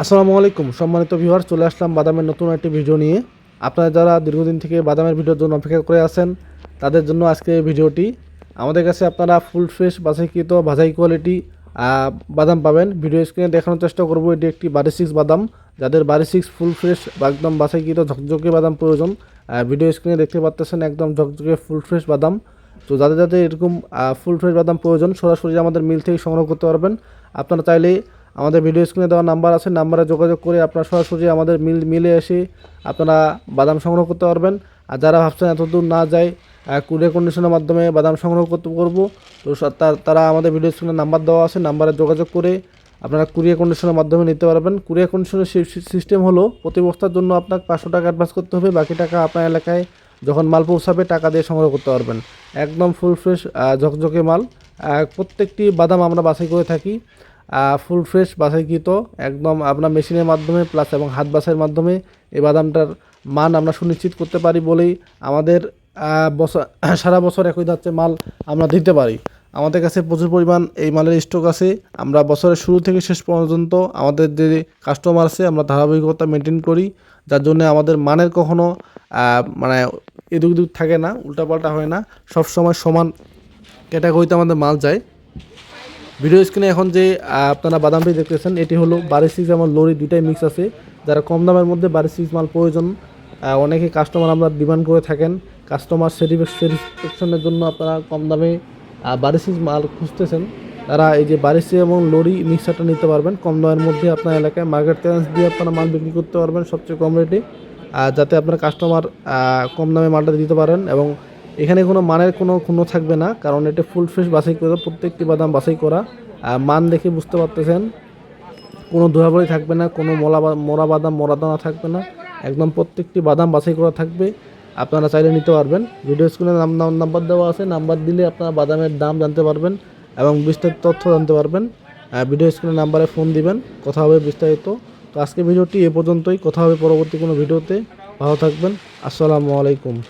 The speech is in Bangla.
আসসালামু আলাইকুম, সম্মানিত ভিউয়ার চলে আসলাম বাদামের নতুন একটি ভিডিও নিয়ে। আপনারা যারা দীর্ঘদিন থেকে বাদামের ভিডিওর জন্য অপেক্ষা করে আছেন, তাদের জন্য আজকে এই ভিডিওটি আমাদের কাছে আপনারা ফুল ফ্রেশ বাছাইকৃত ভাজাই কোয়ালিটি বাদাম পাবেন। ভিডিও স্ক্রিনে দেখানোর চেষ্টা করব, এটি একটি বাড়ি সিক্স বাদাম। যাদের বাড়ি সিক্স ফুল ফ্রেশ বা একদম বাছাইকৃত ঝকঝকে বাদাম প্রয়োজন ভিডিও স্ক্রিনে দেখতে পাচ্ছেন একদম ঝকঝকে ফুল ফ্রেশ বাদাম। তো যাদের যাদের এরকম ফুল ফ্রেশ বাদাম প্রয়োজন, সরাসরি আমাদের মিল থেকে সংগ্রহ করতে পারবেন। আপনারা চাইলে আমাদের ভিডিও স্ক্রিনে দেওয়া নাম্বার আছে নাম্বারে যোগাযোগ করে আপনারা সরাসরি আমাদের মিল, মিলে এসে আপনারা বাদাম সংগ্রহ করতে পারবেন। আর যারা ভাবছেন এত দূর না যায় কুরিয়ার কন্ডিশনের মাধ্যমে বাদাম সংগ্রহ করতে করব, তো তার- তারা আমাদের ভিডিও স্ক্রিনে নাম্বার দেওয়া আছে নাম্বারে যোগাযোগ করে আপনারা কুরিয়ার কন্ডিশনের মাধ্যমে নিতে পারবেন। কুরিয়ার কন্ডিশনের সিস্টেম হলো, প্রতি বস্তার জন্য আপনাকে পাঁচশো টাকা অ্যাডভান্স করতে হবে, বাকি টাকা আপনার এলাকায় যখন মাল পৌঁছাবে, টাকা দিয়ে সংগ্রহ করতে পারবেন। একদম ফুল ফ্রেশ ঝকঝকে মাল। প্রত্যেকটি বাদাম আমরা বাছাই করে থাকি। ফুল ফ্রেশ বাছাইকৃত, একদম আপনার মেশিনের মাধ্যমে প্লাস এবং হাত বাছাইয়ের মাধ্যমে এই বাদামটার মান আমরা সুনিশ্চিত করতে পারি বলেই আমাদের বছর, সারা বছর একই যাচ্ছে মাল আমরা দিতে পারি। আমাদের কাছে প্রচুর পরিমাণ এই মালের স্টক আছে। আমরা বছরের শুরু থেকে শেষ পর্যন্ত আমাদের যে কাস্টমার আছে, আমরা ধারাবাহিকতা মেনটেন করি। যার জন্য আমাদের মানের কখনো মানে এদিক ওদিক থাকে না, উল্টাপাল্টা হয় না। সব সময় সমান ক্যাটাগরিতে আমাদের মাল যায়। ভিডিও স্ক্রিনে এখন যে আপনারা বাদামটি দেখতেছেন, এটি হলো বারি সিক্স এবং লরি দুইটাই মিক্স আছে। যারা কম দামের মধ্যে বারি সিক্স মাল প্রয়োজন অনেকে কাস্টমার আমরা ডিমান্ড করে থাকেন। কাস্টমার স্যাটিসফ্যাকশনের জন্য আপনারা কম দামে বারি সিক্স মাল খুঁজতেছেন। তারা এই যে বারি এবং লরি মিক্সারটা নিতে পারবেন। কম দামের মধ্যে আপনার এলাকায় মার্কেট চ্যালেঞ্জ দিয়ে আপনারা মাল বিক্রি করতে পারবেন সবচেয়ে কম রেটে যাতে আপনার কাস্টমার কম দামে মালটা দিতে পারেন এবং এখানে কোনো মানের কোনো কোনো থাকবে না, কারণ এটা ফুল ফ্রেশ বাছাই করে, প্রত্যেকটি বাদাম বাছাই করা। মান দেখে বুঝতে পারতেছেন, কোনো ধোয়াবড়ি থাকবে না, কোনো মলা মরা বাদাম, মরা দানা থাকবে না। একদম প্রত্যেকটি বাদাম বাছাই করা থাকবে, আপনারা চাইলে নিতে পারবেন। ভিডিও স্ক্রিনে নাম- নাম্বার দেওয়া আছে নাম্বার দিলে আপনারা বাদামের দাম জানতে পারবেন এবং বিস্তারিত তথ্য জানতে পারবেন। ভিডিও স্ক্রিনে নাম্বারে ফোন দিবেন, কথা হবে বিস্তারিত। তো আজকে ভিডিওটি এ পর্যন্তই, কথা হবে পরবর্তী কোনো ভিডিওতে। ভালো থাকবেন, আসসালামু আলাইকুম।